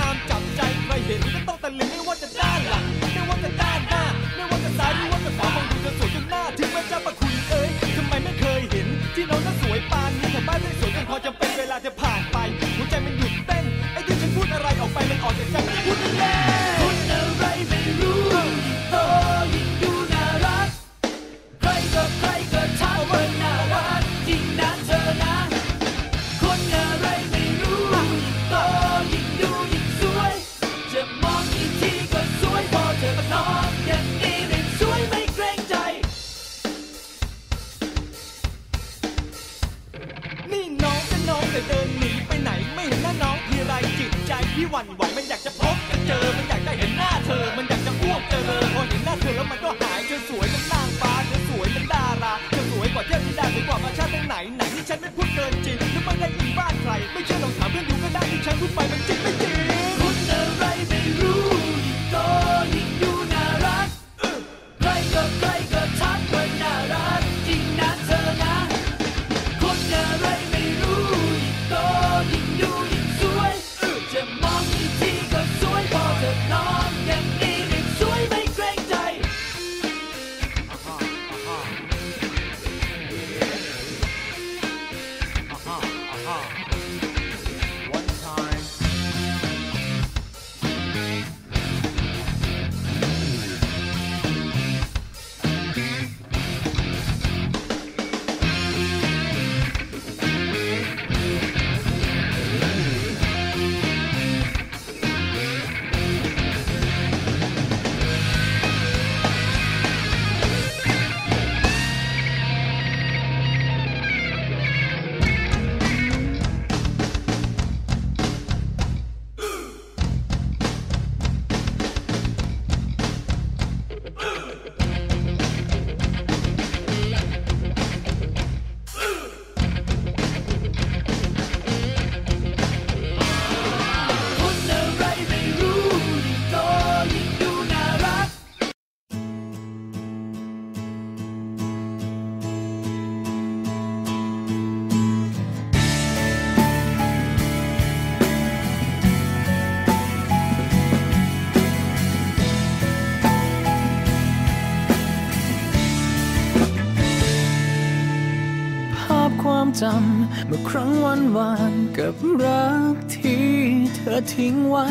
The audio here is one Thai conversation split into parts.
งามจับใจใครเห็นก็ต้องตะลึงไม่ว่าจะได้ น้องจะน้องแต่เดินหนีไปไหนไม่เห็นหน้าน้องทีไรจิตใจพี่หวั่นไหวมันอยากจะพบจะเจอมันอยากได้เห็นหน้าเธอ มันอยากจะอ้วกเจอพอเห็นหน้าเธอแล้วมันก็หายเธอสวยเป็นนา จำ เมื่อครั้งวันวานกับรักที่เธอทิ้งไว้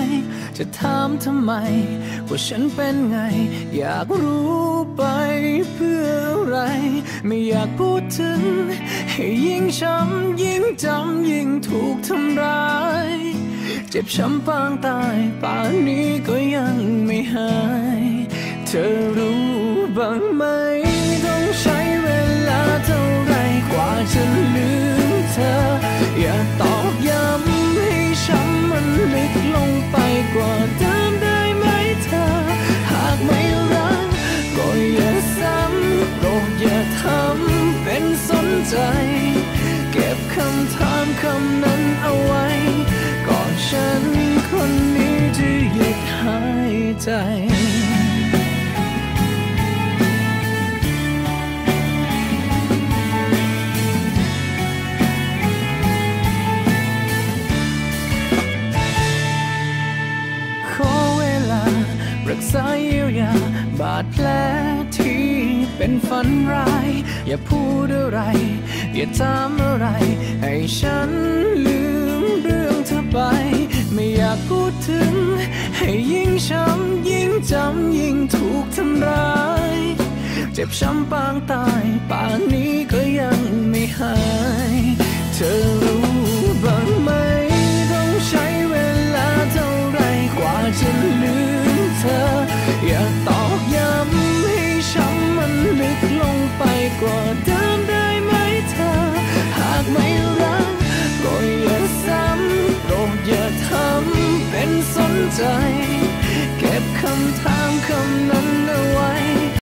จะถามทำไม ว่าฉันเป็นไง อยากรู้ไปเพื่ออะไร ไม่อยากพูดถึง ให้ยิ่งช้ำยิ่งจำยิ่งถูกทำร้าย เจ็บช้ำปางตายป่านนี้ก็ยังไม่หาย เธอรู้บ้างไหมต้อง ลึกลงไปกว่าเดิมได้ไหมเธอ หากไม่รักก็อย่าซ้ำโปรดอย่าทำเป็นสนใจ เก็บคำถามคำนั้นเอาไว้ ก่อนฉันคนนี้จะหยุดหายใจ ดแผลที่เป็นฝันร้าย อย่าพูดอะไร อย่าถามอะไร ให้ฉันลืมเรื่องเธอไป ไม่อยากพูดถึง ให้ยิ่งช้ำยิ่งจำยิ่งถูกทำร้าย เจ็บช้ำปางตายป่านนี้ก็ยังไม่หาย เธอรู้ ใจ เก็บคำถามคำนั้น